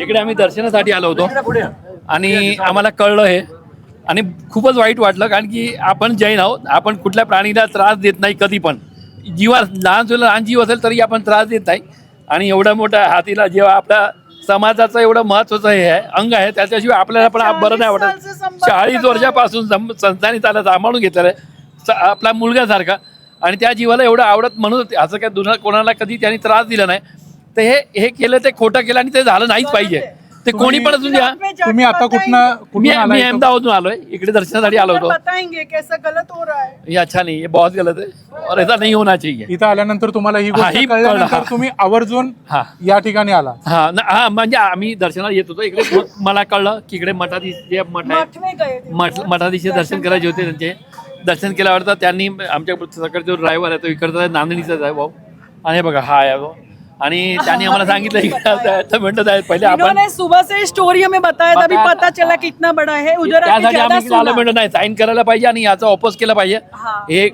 इकडे आम्ही दर्शनासाठी आलो होतो. आणि आम्हाला कळलं हे. आणि खूपच वाईट वाटलं कारण की आपण जैन आहोत. आपण कुठल्या प्राणीला त्रास देत नाही कधी पण. जीवा लहान सुद्धा लहान जीव असेल तरी आपण त्रास देत नाही. आणि एवढ्या मोठ्या हातीला जेव्हा आपल्या समाजाचं एवढं महत्वाचं हे आहे अंग आहे त्याच्याशिवाय आपल्याला पण बरं नाही वाटत. चाळीस वर्षापासून सं- संस्थांनी त्याला सांभाळून घेतलेलं आहे. स- आपला मुलगासारखा आणि त्या जीवाला एवढं आवडत म्हणून असं काय दुसऱ्या कोणाला कधी त्यांनी त्रास दिला नाही. तर हे हे केलं ते खोटं केलं आणि ते झालं नाहीच पाहिजे. ते कोणी पण असू द्या तुम्ही आता कुठनं मी कुठून मी आलाय तो? अहमदाबादून आलोय. इकडे दर्शनासाठी आलो होतो. बताएंगे कैसा गलत हो रहा है. ये अच्छा नहीं ये बहुत गलत है और ऐसा नहीं होना चाहिए इथं आल्यानंतर तुम्हाला ही हा, गोष्ट ही कळल्यानंतर कळलं. तुम्ही आवर्जून हा. या ठिकाणी आला. हा न- हा म्हणजे आम्ही दर्शनाला येत होतो. इकडे मला कळलं की इकडे मठाधीश जे मठ आहे. मठ में गए थे मठ मठाधीशचे दर्शन करायचे होते त्यांचे. दर्शन केल्यावर तर त्यांनी आमच्या सकाळचा जो ड्रायव्हर आहे तो इकडचा आहे, नांदणीचाच आहे भाऊ. आणि हे बघा हा आहे भाऊ. आणि त्यांनी आम्हाला सांगितलं की आहे, पहिले आपण इन्होंने सुबह से स्टोरी हमें बताया था अभी बताया पता चला कितना बड़ा है उधर आके त्यासाठी ज्यादा आम्ही आलो सुना। म्हणतो नाही साईन करायला पाहिजे आणि याचा ऑपोज केला पाहिजे हा. हे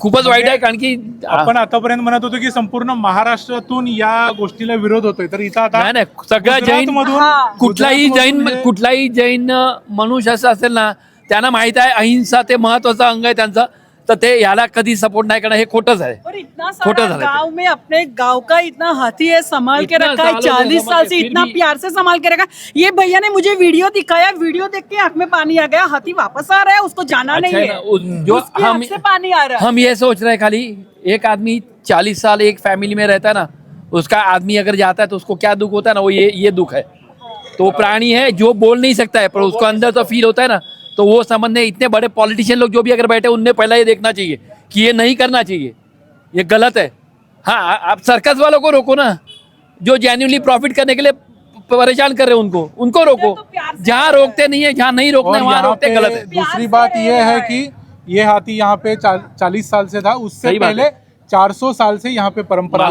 खूपच वाईट आहे कारण की आपण आतापर्यंत म्हणत होतो की संपूर्ण महाराष्ट्रातून या गोष्टीला विरोध होतोय तर इथं आता नाही नाही सगळं जैन गुजरातमधून- हा. कुठलाही गुजरातमधून जैन कुठलाही जैन मनुष्य असं असेल ना त्यांना माहीत आहे अहिंसा ते महत्वाचं अंग आहे त्यांचं तर ते याला कधी सपोर्ट नाही करणं हे खोटंच आहे. और इतना खोटा सारा झाला ते. गाँव में अपने गाँव का इतना हाथी है संभाल के इतना रखा है सालों से चालीस संभाल साल के से फिर इतना भी- प्यार से संभाल के रखा ये भैया ने मुझे वीडियो दिखाया वीडियो देख के आँख में पानी आ गया हाथी वापस आ रहा है उसको जाना अच्छा नहीं है है। ना, उस- जो उसकी हम आँख से पानी आ रहा है। हम ये सोच रहे हैं खाली एक आदमी चालीस साल एक फैमिली में रहता है ना उसका आदमी अगर जाता है तो उसको क्या दुख होता है ना वो ये ये दुख है। तो वो प्राणी है जो बोल नहीं सकता है पर उसको अंदर तो फील होता है ना तो वो समझने इतने बड़े पॉलिटिशियन लोग जो भी अगर बैठे उनने पहला ये देखना चाहिए कि ये नहीं करना चाहिए। ये गलत है। हाँ आप सर्कस वालों को रोको ना। जो जेन्यूनली प्रॉफिट करने के लिए परेशान कर रहे हैं उनको उनको रोको। तो जहाँ रोकते नहीं है जहाँ नहीं रोकना वहाँ रोकते गलत है। दूसरी बात यह है कि ये हाथी यहाँ पे चालीस साल से था। उससे पहले है। 400 साल से यहाँ पे परंपरा।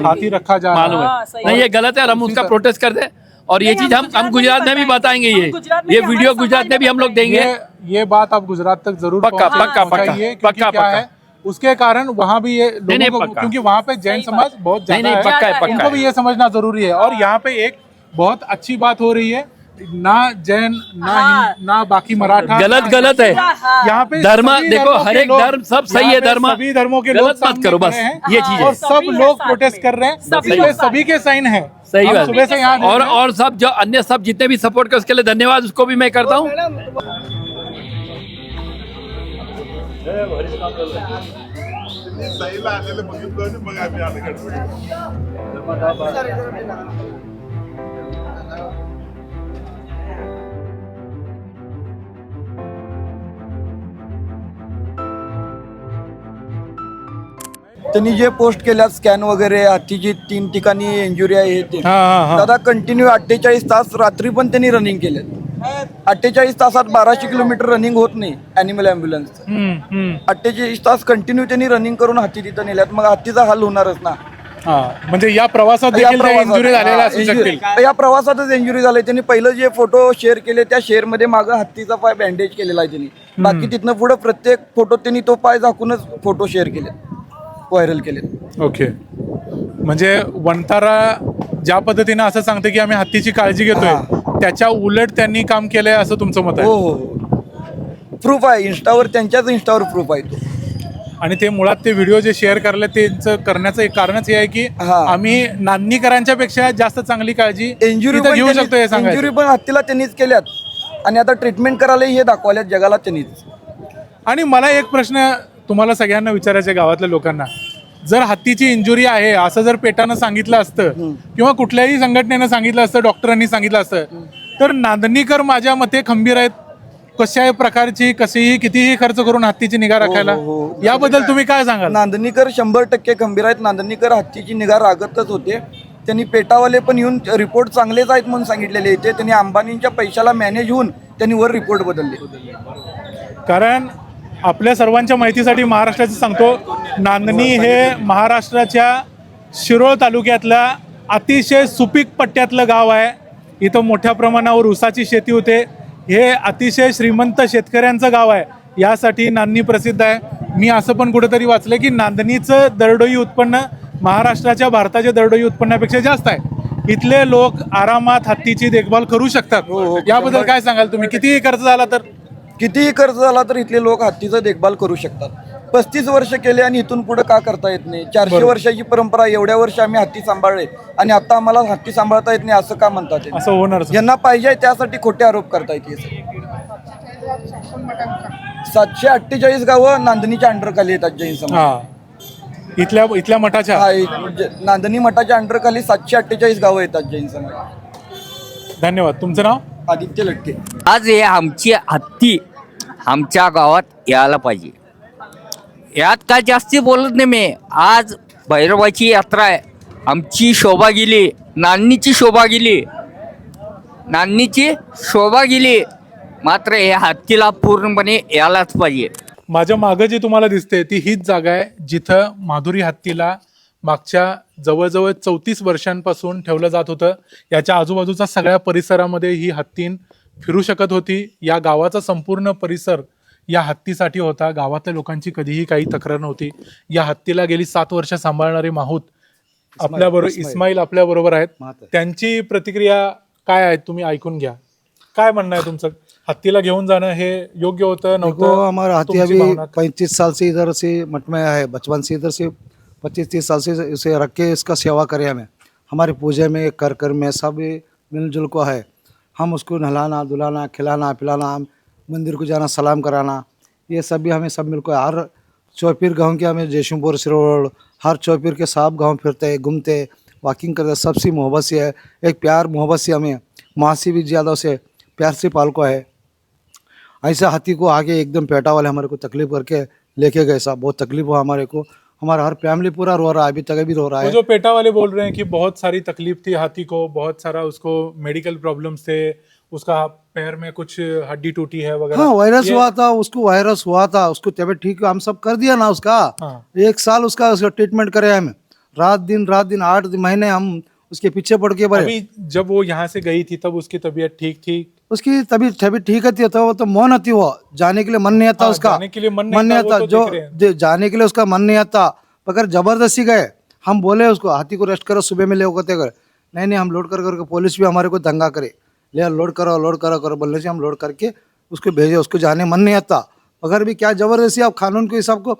हाथी रखा जा रहा हाँ, है। नहीं ये गलत है हम उसका प्रोटेस्ट करते हैं और ये चीज़ हम हम गुजरात में भी बताएँगे। ये। ये वीडियो गुजरात में भी हम लोग देंगे। ये बात आप गुजरात तक ज़रूर पक्का, पक्का, पक्का, पक्का, पक्का। है? उसके कारण वहाँ भी ये लोगों को क्योंकि वहाँ पे जैन समाज बहुत ज़्यादा है पक्का है। ज़्यादा है। पक्का उनको भी ये समझना ज़रूरी है। और यहाँ पे एक बहुत अच्छी बात हो रही है ना जैन ना हाँ। हिंद- ना बाकी मराठा गलत गलत है। हाँ। यहाँ पे धर्म देखो हर एक धर्म सब सही है धर्म। सभी धर्मों के गलत लोग मत करो बस ये चीज़ और है सब लोग प्रोटेस्ट कर रहे हैं। सभी के साइन है। सही हम बात। सुबह से यहाँ और और सब जो अन्य सब जितने भी सपोर्ट कर उसके लिए धन्यवाद उसको भी मैं करता हूँ। सईला आलेलं बघितलं आणि मग आम्ही आलं गडबडीत. त्यांनी जे पोस्ट केल्यात स्कॅन वगैरे हातीची तीन ठिकाणी इंजुरी आहे ते. हा हा हा. दादा कंटिन्यू अठ्ठेचाळीस तास रात्री पण त्यांनी रनिंग केलेत. अठ्ठेचाळीस तासात बाराशे किलोमीटर रनिंग होत नाही अॅनिमल हम्म, हम्म. अठ्ठेचाळीस तास कंटिन्यू त्यांनी रनिंग करून हाती तिथं नेल्यात. मग हातीचा हाल होणारच ना. हा म्हणजे या प्रवासात या देखील इंजुरी झालेल्या हा, असू injury- शकतील. या प्रवासातच इंजुरी झाली. त्यांनी पहिलं जे फोटो शेअर केले त्या शेअरमध्ये मागं हत्तीचा पाय बँडेज केलेला आहे त्यांनी. बाकी तिथनं पुढे प्रत्येक फोटो त्यांनी तो पाय झाकूनच फोटो शेअर केले व्हायरल केले. ओके. म्हणजे वंतारा ज्या पद्धतीने असं सांगते की आम्ही हत्तीची काळजी घेतोय त्याच्या उलट त्यांनी काम केलंय असं तुमचं मत हो आहे हो. प्रूफ आहे. इंस्टावर त्यांच्याच इंस्टावर प्रूफ आहे तो आणि ते मुळात ते व्हिडिओ जे शेअर करले त्यांचं करण्याचं एक कारणच हे आहे की हा. आम्ही नांदणीकरांच्या पेक्षा जास्त चांगली काळजी इंजुरी घेऊ शकतो हे इंजुरी पण हत्तीला त्यांनीच केल्यात. आणि आता ट्रीटमेंट करायला हे दाखवल्यात जगाला त्यांनीच. आणि मला एक प्रश्न तुम्हाला सगळ्यांना विचारायचा गावातल्या लोकांना. जर हत्तीची इंजुरी आहे असं जर पेटानं सांगितलं असतं किंवा कुठल्याही संघटनेनं सांगितलं असतं डॉक्टरांनी सांगितलं असतं तर नांदणीकर माझ्या मते खंबीर आहेत. कशाही प्रकारची कशीही कितीही खर्च करून हत्तीची निगा राखायला. हो, हो. याबद्दल तुम्ही काय सांगाल? नांदणीकर शंभर टक्के खंबीर आहेत. नांदणीकर हत्तीची निगा रागतच होते. त्यांनी पेटावाले पण येऊन रिपोर्ट चांगलेच आहेत म्हणून सांगितलेले होते त्यांनी अंबानींच्या पैशाला मॅनेज होऊन त्यांनी वर रिपोर्ट बदलले. कारण आपल्या सर्वांच्या माहितीसाठी महाराष्ट्राचं सांगतो नांदणी हे महाराष्ट्राच्या शिरोळ तालुक्यातल्या अतिशय सुपीक पट्ट्यातलं गाव आहे. इथं मोठ्या प्रमाणावर ऊसाची शेती होते. हे अतिशय श्रीमंत शेतकऱ्यांचं गाव आहे. यासाठी नांदणी प्रसिद्ध आहे. मी असं पण कुठेतरी वाचलं की नांदणीचं दरडोई उत्पन्न महाराष्ट्राच्या भारताच्या दरडोई उत्पन्नापेक्षा जास्त आहे. इथले लोक आरामात हत्तीची देखभाल करू शकतात. हो, हो. याबद्दल काय सांगाल तुम्ही? कितीही खर्च झाला तर? कितीही खर्च झाला तर इथले लोक हत्तीचं देखभाल करू शकतात. पस्तीस वर्ष केले आणि इथून पुढे का करता येत नाही? चारशे. वर्षाची परंपरा एवढ्या वर्ष आम्ही हत्ती सांभाळले आणि आता आम्हाला हत्ती सांभाळता येत नाही असं का म्हणतात? असं होणार ज्यांना पाहिजे त्यासाठी खोटे आरोप करतायत हे सगळे. सातशे गावं नांदणीच्या अंडरखाली येतात जैन समाज हा. इथल्या इथल्या मठाच्या? हा, एक ज- नांदणी मठाच्या अंडरखाली सातशे अठ्ठेचाळीस गावं येतात जैन समाज धन्यवाद. तुमचं नाव? आदित्य लटके. आज हे आमची हत्ती आमच्या गावात यायला पाहिजे. यात काय जास्ती बोलत नाही मी. आज भैरवाची यात्रा आहे. आमची शोभा गेली. नान्नीची शोभा गेली. नान्नीची शोभा गेली. मात्र हे हत्तीला पूर्णपणे यायलाच पाहिजे. माझ्या मागं जी तुम्हाला दिसते ती हीच जागा आहे जिथं माधुरी हत्तीला मागच्या जवळजवळ चौतीस वर्षांपासून ठेवलं जात होतं. याच्या आजूबाजूचा सगळ्या परिसरामध्ये ही हत्तीन फिरू शकत होती. या गावाचा संपूर्ण परिसर या हत्तीसाठी होता. गावातल्या लोकांची कधीही काही तक्रार नव्हती. या हत्तीला गेली सात वर्ष सांभाळणारे माहूत आपल्याबरोबर इस्माईल. आपल्या बरोबर आहेत. त्यांची प्रतिक्रिया काय आहे तुम्ही ऐकून घ्या. काय म्हणणं आहे तुमचं? हत्तीला घेऊन जाणं हे योग्य होतं हमारा हाथी तुमची अभी? पैंतीस साल से इधर से मठ में है बचपन से इधर से पच्चीस तीस साल से इसे रख के इसका सेवा करें हमें। हमारे पूजे में, कर कर में सब मिलजुल को है। हम उसको नहलाना, धुलाना, खिलाना, पिलाना मंदिर को जाना, सलाम कराना, ये सब भी हमें सब मिलकर। हर चौपीर गाँव के हमें जयशंपुर सिरोड़, हर चौपीर के सब गाँव फिरते, घूमते वॉकिंग करते सबसे मोहब्बत से है। एक प्यार, मोहब्बत से हमें माँ से भी ज़्यादा उसे प्यार से पालको है। ऐसा हाथी को आगे एकदम पेटा वाले हमारे को तकलीफ़ करके लेके गए साहब। बहुत तकलीफ़ हुआ हमारे को। हमारा हर फैमिली पूरा रो रहा है अभी तक भी रो रहा है। जो पेटा वाले बोल रहे हैं कि बहुत सारी तकलीफ़ थी हाथी को बहुत सारा उसको मेडिकल प्रॉब्लम्स थे उसका पैर में कुछ हड्डी टूटी है वगैरह। हाँ वायरस हुआ था उसको वायरस हुआ था उसको तबियत ठीक हम सब कर दिया ना उसका। हाँ। एक साल उसका उसका ट्रीटमेंट करे हम। रात दिन रात दिन आठ महीने हम उसके पीछे पड़ के बड़े। अभी जब वो यहाँ से गई थी तब उसकी तबीयत ठीक थी? उसकी तबीयत तबीयत ठीक थी तो वो तो मौन थी वो। जाने के लिए मन नहीं आता हाँ, उसका। जाने के लिए मन नहीं आता। तो जो जाने के लिए उसका मन नहीं आता। मगर ज़बरदस्ती गए। हम बोले उसको हाथी को रेस्ट करो सुबह में ले होते कर नहीं नहीं हम लोड कर करके पुलिस भी हमारे को दंगा करे। ले लोड करो लोड करो करो। बोलने से हम लोड करके उसको भेजे उसको जाने मन नहीं आता। मगर भी क्या ज़बरदस्ती अब कानून के हिसाब को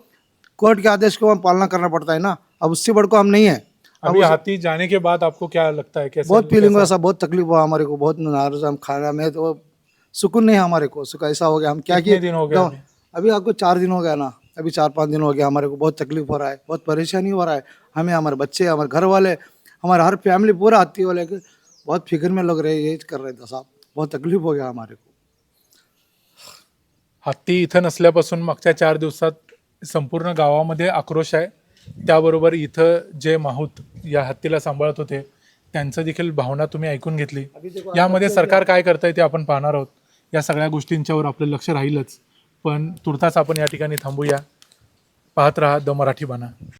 कोर्ट के आदेश को हम पालना करना पड़ता है ना। अब उससे बढ़ को हम नहीं है। अभी हाथी जाने के बाद आपको क्या लगता है कैसे बहुत फीलिंग हुआ ऐसा बहुत तकलीफ हुआ हमारे को बहुत नाराज हम खाना में तो सुकून नहीं है हमारे को सुख ऐसा हो गया हम क्या किए? दिन हो गए तो अभी? आपको चार दिन हो गया ना अभी चार पाँच दिन हो गया हमारे को बहुत तकलीफ हो रहा है बहुत परेशानी हो रहा है हमें हमारे बच्चे हमारे घर वाले हमारे हर फैमिली पूरा हाथी वाले बहुत फिक्र में लग रहे यही कर रहे थे साहब बहुत तकलीफ हो गया हमारे को। हत्ती इथं नसल्यापासून मागच्या चार दिवसात संपूर्ण गावामध्ये आक्रोश आहे. त्याबरोबर इथं जे माहूत या हत्तीला सांभाळत होते. त्यांचं देखील भावना तुम्ही ऐकून घेतली. यामध्ये सरकार काय करतंय ते आपण पाहणार आहोत. या सगळ्या गोष्टींच्यावर आपलं लक्ष राहीलच. पण तुर्तास आपण या ठिकाणी थांबूया. पाहत राहा द मराठी बाणा.